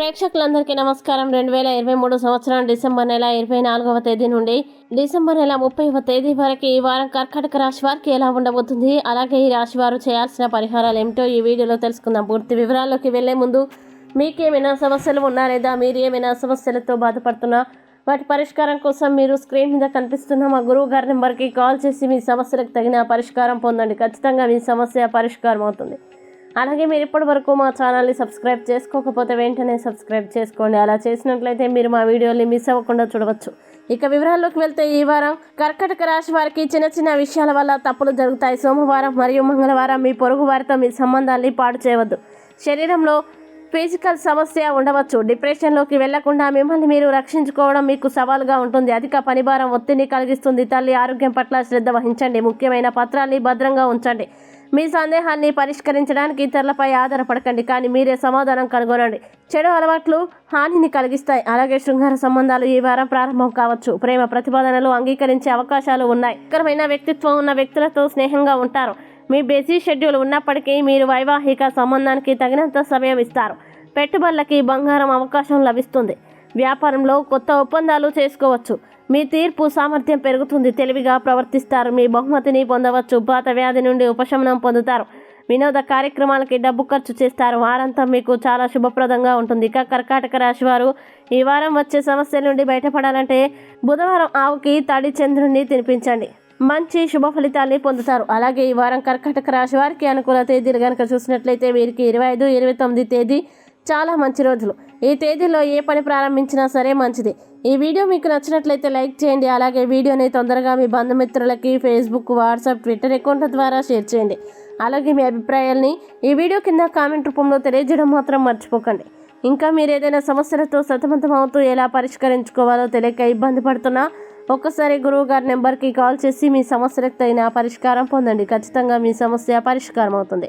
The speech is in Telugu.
ప్రేక్షకులందరికీ నమస్కారం. రెండు వేల ఇరవై మూడు సంవత్సరం డిసెంబర్ నెల ఇరవై నాలుగవ తేదీ నుండి డిసెంబర్ నెల ముప్పైవ తేదీ వరకు ఈ వారం కర్కాటక రాశి వారికి ఎలా ఉండబోతుంది? అలాగే ఈ రాశి వారు చేయాల్సిన పరిహారాలు ఏమిటో ఈ వీడియోలో తెలుసుకుందాం. పూర్తి వివరాల్లోకి వెళ్ళే ముందు మీకేమైనా సమస్యలు ఉన్నా లేదా మీరు ఏమైనా సమస్యలతో బాధపడుతున్నా వాటి పరిష్కారం కోసం మీరు స్క్రీన్ మీద కనిపిస్తున్న మా గురువు గారి నెంబర్కి కాల్ చేసి మీ సమస్యలకు తగిన పరిష్కారం పొందండి. ఖచ్చితంగా మీ సమస్య పరిష్కారం అవుతుంది. అలాగే మీరు ఇప్పటి వరకు మా ఛానల్ని సబ్స్క్రైబ్ చేసుకోకపోతే వెంటనే సబ్స్క్రైబ్ చేసుకోండి. అలా చేసినట్లయితే మీరు మా వీడియోని మిస్ అవ్వకుండా చూడవచ్చు. ఇక వివరాల్లోకి వెళ్తే ఈ వారం కర్కటక రాశి వారికి చిన్న చిన్న విషయాల వల్ల తప్పులు జరుగుతాయి. సోమవారం మరియు మంగళవారం మీ పొరుగు వారితో మీ సంబంధాన్ని పాడు చేయవద్దు. శరీరంలో ఫిజికల్ సమస్య ఉండవచ్చు. డిప్రెషన్లోకి వెళ్ళకుండా మిమ్మల్ని మీరు రక్షించుకోవడం మీకు సవాలుగా ఉంటుంది. అధిక పనిభారం ఒత్తిడిని కలిగిస్తుంది. తల్లి ఆరోగ్యం పట్ల శ్రద్ధ వహించండి. ముఖ్యమైన పత్రాన్ని భద్రంగా ఉంచండి. మీ సందేహాన్ని పరిష్కరించడానికి ఇతరులపై ఆధారపడకండి కానీ మీరే సమాధానం కనుగొనండి. చెడు అలవాట్లు హానిని కలిగిస్తాయి. అలాగే శృంగార సంబంధాలు ఈ వారం ప్రారంభం కావచ్చు. ప్రేమ ప్రతిపాదనలు అంగీకరించే అవకాశాలు ఉన్నాయి. ఉత్తరమైన వ్యక్తిత్వం ఉన్న వ్యక్తులతో స్నేహంగా ఉంటారు. మీ బిజీ షెడ్యూల్ ఉన్నప్పటికీ మీరు వైవాహిక సంబంధానికి తగినంత సమయం ఇస్తారు. పెట్టుబడులకి బంగారం అవకాశం లభిస్తుంది. వ్యాపారంలో కొత్త ఒప్పందాలు చేసుకోవచ్చు. మీ తీర్పు సామర్థ్యం పెరుగుతుంది తెలివిగా ప్రవర్తిస్తారు. మీ బహుమతిని పొందవచ్చు పాత వ్యాధి నుండి ఉపశమనం పొందుతారు. వినోద కార్యక్రమాలకి డబ్బు ఖర్చు చేస్తారు. వారంతా మీకు చాలా శుభప్రదంగా ఉంటుంది. ఇక కర్కాటక రాశి వారు ఈ వారం వచ్చే సమస్యల నుండి బయటపడాలంటే బుధవారం ఆవుకి తడి చంద్రుణ్ణి తినిపించండి. మంచి శుభ ఫలితాల్ని పొందుతారు. అలాగే ఈ వారం కర్కాటక రాశి వారికి అనుకూల తేదీలు కనుక చూసినట్లయితే వీరికి ఇరవై ఐదు ఇరవై తొమ్మిది తేదీ చాలా మంచి రోజులు. ఈ తేదీలో ఏ పని ప్రారంభించినా సరే మంచిది. ఈ వీడియో మీకు నచ్చినట్లయితే లైక్ చేయండి. అలాగే వీడియోని తొందరగా మీ బంధుమిత్రులకి ఫేస్బుక్ వాట్సాప్ ట్విట్టర్ అకౌంట్ల ద్వారా షేర్ చేయండి. అలాగే మీ అభిప్రాయాల్ని ఈ వీడియో కింద కామెంట్ రూపంలో తెలియజేయడం మాత్రం మర్చిపోకండి. ఇంకా మీరు ఏదైనా సమస్యలతో సతమతం అవుతూ ఎలా పరిష్కరించుకోవాలో తెలియక ఇబ్బంది పడుతున్నా ఒక్కసారి గురువు గారి నెంబర్కి కాల్ చేసి మీ సమస్యలకు తగిన పరిష్కారం పొందండి. ఖచ్చితంగా మీ సమస్య పరిష్కారం అవుతుంది